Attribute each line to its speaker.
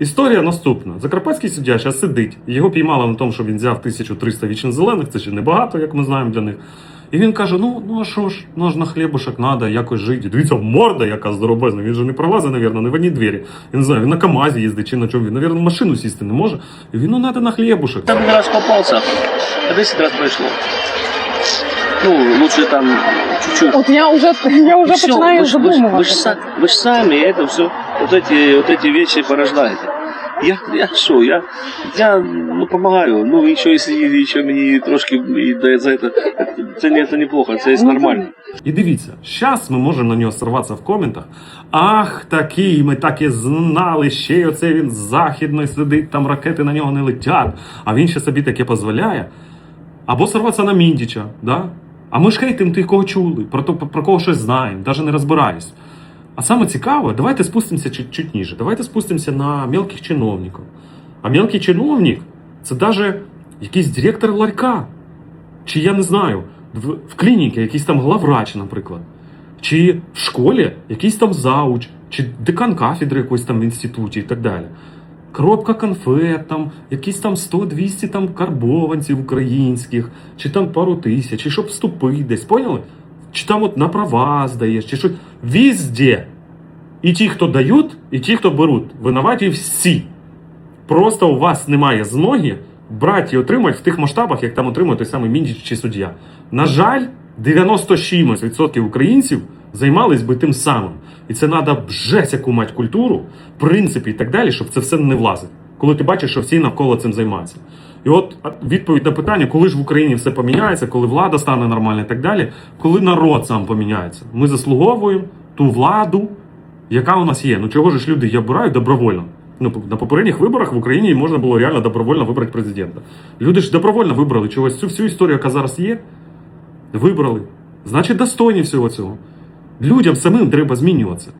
Speaker 1: Історія наступна. Закарпатський суддя зараз сидить, його піймали на тому, що він взяв 1300 вічних зелених, це ще небагато, як ми знаємо для них. І він каже: ну, ну а що ж, ну ж на хлібушек треба якось жити. Дивіться, морда яка здоровезна. Він же не пролазить, навірно, не в одній двері. Я не знаю, він на КАМАЗі їздить чи на чому він. Навірно, в машину сісти не може. І він, ну, треба на хлібушек.
Speaker 2: Там один раз попался, а 10 раз прошло. Ну, лучше там чуть-чуть.
Speaker 3: От я вже я вже
Speaker 2: Всё,
Speaker 3: починаю
Speaker 2: вы ж- вы ж- Вы,
Speaker 3: задумуватися.
Speaker 2: ж, са- вы ж сами это все, вот эти, вот эти вещи порождаете. Я, я що, я, я ну, помогаю. Ну, і що, якщо і ще мені трошки і дає за це, це, не, це неплохо, це
Speaker 3: Ну,
Speaker 2: нормально.
Speaker 1: І дивіться, зараз ми можемо на нього сорватися в коментах. Ах, такий, ми так і знали, ще й оце він з західної сидить, там ракети на нього не летять, а він ще собі таке дозволяє. Або сорватися на Міндіча, да? А ми ж хейтим тих, кого чули, про, то, про кого щось знаємо, навіть не розбираюсь. А саме цікаве, давайте спустимося чуть, чуть ніже. Давайте спустимося на мелких чиновників. А мелкий чиновник це навіть якийсь директор ларька. Чи я не знаю, в, в клініці якийсь там главврач, наприклад. Чи в школі якийсь там зауч, чи декан кафедри якоїсь там в інституті і так далі. Коробка конфет, там, якісь там 100-200 там карбованців українських, чи там пару тисяч, чи щоб вступити десь, поняли? Чи там от на права здаєш, чи щось. Везде. І ті, хто дають, і ті, хто беруть. Винуваті всі. Просто у вас немає змоги брати і отримати в тих масштабах, як там отримує той самий Міндіч чи суддя. На жаль, 96% українців займались би тим самим. І це треба жесть яку мати культуру, принципи і так далі, щоб це все не влазить. Коли ти бачиш, що всі навколо цим займаються. І от відповідь на питання, коли ж в Україні все поміняється, коли влада стане нормальна і так далі, коли народ сам поміняється. Ми заслуговуємо ту владу, яка у нас є. Ну чого ж люди обирають добровольно? Ну, на попередніх виборах в Україні можна було реально добровольно вибрати президента. Люди ж добровольно вибрали чогось. Цю всю історію, яка зараз є, вибрали. Значить, достойні всього цього. Людям самим треба змінюватися.